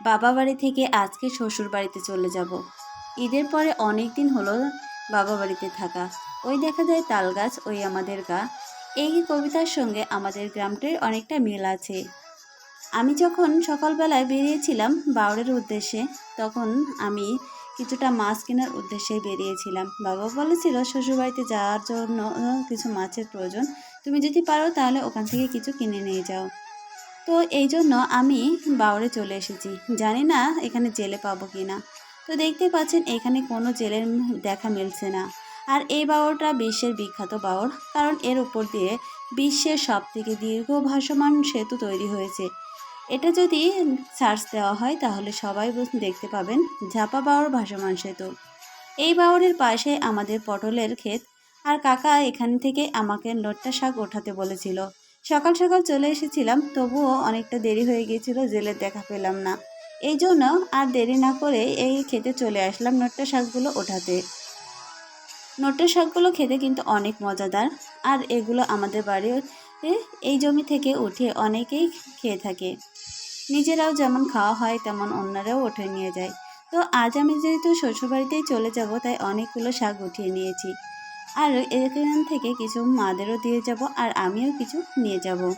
বাবা বাড়ি থেকে আজকে শ্বশুর বাড়িতে চলে যাব। ঈদের পরে অনেক দিন হলো বাবা বাড়িতে থাকা। ওই দেখা যায় তাল গাছ ওই আমাদের গা। এই কবিতার সঙ্গে আমাদের গ্রামটির অনেকটা মিল আছে। আমি যখন সকালবেলায় বেরিয়েছিলাম বাউরের উদ্দেশ্যে, তখন আমি কিছুটা মাছ কেনার উদ্দেশ্যে বেরিয়েছিলাম। বাবা বলেছিল, শ্বশুরবাড়িতে যাওয়ার জন্য কিছু মাছের প্রয়োজন। তুমি যদি পারো তাহলে ওখান থেকে কিছু কিনে নিয়ে যাও। তো এই জন্য আমি বাউরে চলে এসেছি। জানি না এখানে জেলে পাবো কি না তো দেখতে পাচ্ছেন এখানে কোনো জেলের দেখা মিলছে না। আর এই বাউরটা বিশ্বের বিখ্যাত বাউর, কারণ এর উপর দিয়ে বিশ্বের সব থেকে দীর্ঘ ভাসমান সেতু তৈরি হয়েছে। এটা যদি সার্চ দেওয়া হয়, তাহলে সবাই দেখতে পাবেন ঝাপা বাউর ভাসমান সেতু। এই বাউরের পাশে আমাদের পটলের ক্ষেত। আর কাকা এখান থেকে আমাকে লোট্টা শাক ওঠাতে বলেছিল। সকাল সকাল চলে এসেছিলাম, তবুও অনেকটা দেরি হয়ে গিয়েছিল জেলের দেখা পেলাম না। এই জন্য আর দেরি না করে এই খেতে চলে আসলাম নোট্টা শাকগুলো ওঠাতে। নোট্টা শাকগুলো খেতে কিন্তু অনেক মজাদার, আর এগুলো আমাদের বাড়ির এই জমি থেকে উঠে অনেকেই খেয়ে থাকে। নিজেরাও যেমন খাওয়া হয়, তেমন অন্যরাও উঠে নিয়ে যায়। তো আজ আমি যেহেতু শ্বশুরবাড়িতেই চলে যাব, তাই অনেকগুলো শাক উঠিয়ে নিয়েছি। আর এখান থেকে কিছু মাদেরও দিয়ে যাব আর আমিও কিছু নিয়ে যাব।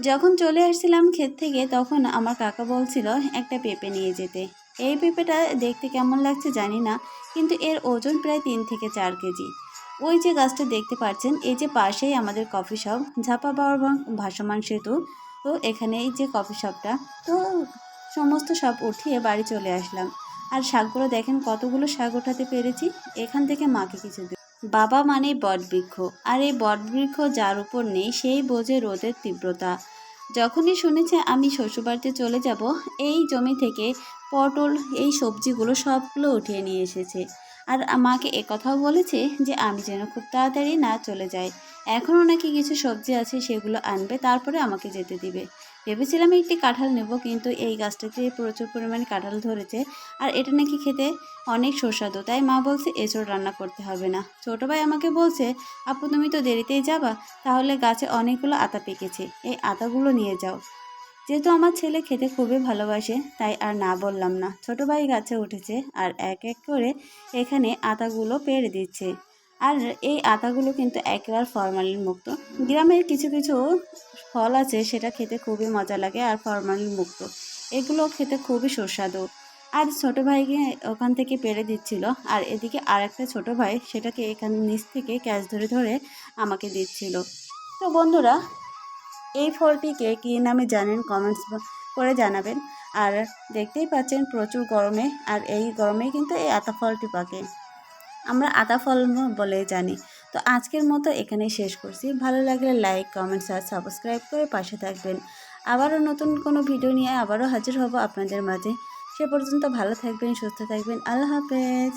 যখন চলে আসছিলাম ক্ষেত থেকে, তখন আমার কাকা বলছিল, একটা পেঁপে নিয়ে যেতে। এই পেঁপেটা দেখতে কেমন লাগছে জানি না, কিন্তু এর ওজন প্রায় তিন থেকে চার কেজি। ওই যে গাছটা দেখতে পাচ্ছেন, এই যে পাশেই আমাদের কফি শপ, ঝাপা ভাং- ভাসমান সেতু। তো এখানে এই যে কফি শপটা, তো সমস্ত সব উঠিয়ে বাড়ি চলে আসলাম। আর শাকগুলো দেখেন কতগুলো শাক ওঠাতে পেরেছি, এখান থেকে মাকে কিছু দিই বাবা মানে বটবৃক্ষ, আর এই বটবৃক্ষ যার উপর নেই সেই বোঝে রোদের তীব্রতা। যখনই শুনেছে আমি শ্বশুরবাড়িতে চলে যাব, এই জমি থেকে পটল, এই সবজিগুলো সবগুলো উঠিয়ে নিয়ে এসেছে। আর আমাকে একথাও বলেছে যে আমি যেন খুব তাড়াতাড়ি না চলে যাই। এখনও নাকি কিছু সবজি আছে সেগুলো আনবে, তারপরে আমাকে যেতে দিবে। ভেবেছিলাম একটি কাঁঠাল নেব, কিন্তু এই গাছটাতে প্রচুর পরিমাণে কাঁঠাল ধরেছে। আর এটা নাকি খেতে অনেক সুস্বাদু, তাই মা বলছে এঁচড় রান্না করতে হবে না। ছোটো ভাই আমাকে বলছে, আপু, তুমি তো দেরিতেই যাবা, তাহলে গাছে অনেকগুলো আতা পেকেছে, এই আতাগুলো নিয়ে যাও। যেহেতু আমার ছেলে খেতে খুবই ভালোবাসে, তাই আর না বললাম না। ছোটো ভাই গাছে উঠেছে আর এক এক করে এখানে আতাগুলো পেড়ে দিচ্ছে। আর এই আতাগুলো কিন্তু একেবারে ফরমালিন মুক্ত গ্রামের কিছু কিছু ফল আছে, সেটা খেতে খুবই মজা লাগে আর ফরমালিন মুক্ত। এগুলো খেতে খুবই সুস্বাদু। আর ছোট ভাইকে ওখান থেকে পেরে দিচ্ছিল আর এদিকে আরেকটা ছোট ভাই সেটাকে এখান নিচ থেকে ক্যাচ ধরে ধরে আমাকে দিচ্ছিল। তো বন্ধুরা, এই ফলটিকে কী নামে জানেন কমেন্টস করে জানাবেন। আর দেখতেই পাচ্ছেন প্রচুর গরমে, আর এই গরমে কিন্তু এই আতা ফলটি পাকে। আমরা আতা ফল বলে জানি। তো আজকের মতো এখানেই শেষ করছি। ভালো লাগলে লাইক কমেন্টস আর সাবস্ক্রাইব করে পাশে থাকবেন। আবারও নতুন কোনো ভিডিও নিয়ে আবারও হাজির হব আপনাদের মাঝে। সে পর্যন্ত ভালো থাকবেন, সুস্থ থাকবেন। আল্লাহ হাফেজ।